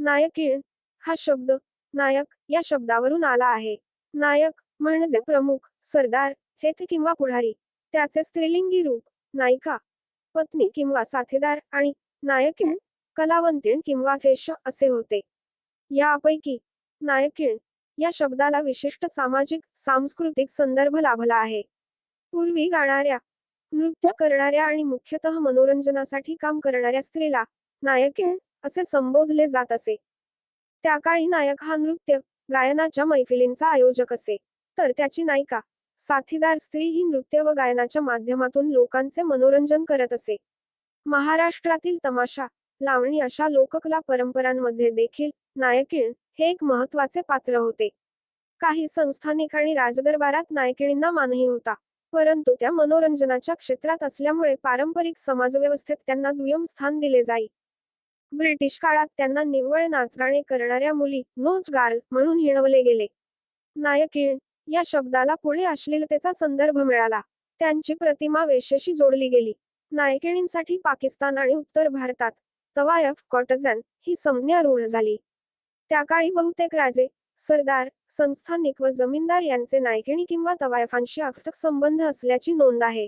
नायकीण हा शब्द नायक या शब्दावरून आला आहे. नायक म्हणजे प्रमुख सरदार हेथ किंवा पुढारी. त्याचे स्त्रीलिंगी रूप नायिका पत्नी किंवा साथीदार आणि नायकीण कलावंतीण किंवा फेश असे होते. यापैकी नायकीण या शब्दाला विशिष्ट सामाजिक सांस्कृतिक संदर्भ लाभला आहे. पूर्वी गाणाऱ्या नृत्य करणाऱ्या आणि मुख्यतः मनोरंजनासाठी काम करणाऱ्या स्त्रीला नायकीण असे संबोधले जात असे. त्या काळी नायक हा नृत्य गायनाच्या मैफिलींचा आयोजक असे. तर त्याची नायिका साथीदार स्त्री ही नृत्य व गायनाच्या माध्यमातून लोकांचे मनोरंजन करत असे. महाराष्ट्रातील तमाशा लावणी अशा लोककला परंपरांमध्ये देखील नायकीण हे एक महत्त्वाचे पात्र होते. काही संस्थानिक आणि राजदरबारात नायकिणींना मानही होता परंतु त्या मनोरंजनाच्या क्षेत्रात असल्यामुळे पारंपरिक समाजव्यवस्थेत त्यांना दुय्यम स्थान दिले जाई. ब्रिटिश काळात त्यांना निव्वळ नाचगाणे करणाऱ्या मुली नोच गार्ल म्हणून हिणवले गेले. नायकीण या शब्दाला पुढे अश्लीलतेचा संदर्भ मिळाला. त्यांची प्रतिमा वेश्येशी जोडली गेली. नायकिणींसाठी पाकिस्तान आणि उत्तर भारतात तवायफ कॉटझन ही संज्ञा रूढ झाली. त्या काळी बहुतेक राजे सरदार संस्थानिक व जमीनदार यांचे नायकिणी किंवा तवायफांशी अर्थक संबंध असल्याची नोंद आहे.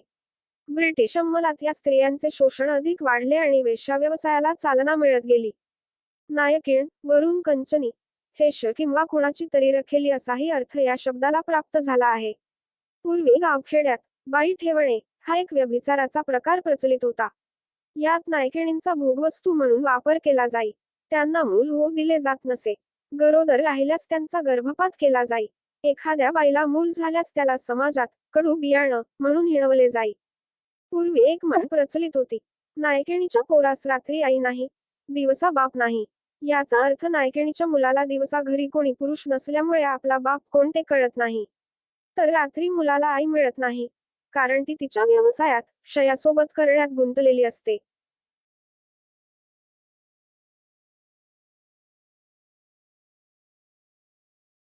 ब्रिटिश अंमलात या स्त्रियांचे शोषण अधिक वाढले आणि वेश्याव्यवसायाला चालना मिळत गेली. नायकीण वरून कंचनी हेश किंवा कुणाची तरी रखेली असाही अर्थ या शब्दाला प्राप्त झाला आहे. पूर्वी गावखेड्यात बाई ठेवणे हा एक व्यभिचाराचा प्रकार प्रचलित होता. यात नायकिणींचा भोगवस्तू म्हणून वापर केला जाई त्यांना मूल होऊ दिले जात नसे गरोदर राहिल्यास त्यांचा गर्भपात केला जाई एखाद्या बाईला मूल झाल्यास त्याला समाजात कडू बियाणं म्हणून हिणवले जाई. पूर्वी एक म्हण प्रचलित होती. नायकिणीच्या पोरास रात्री आई नाही दिवसा बाप नाही. याचा अर्थ नायकिणीच्या मुलाला दिवसा घरी कोणी पुरुष नसल्यामुळे आपला बाप कोणते कळत नाही. तर रात्री मुलाला आई मिळत नाही कारण ती तिच्या व्यवसायात क्षयासोबत करण्यात गुंतलेली असते.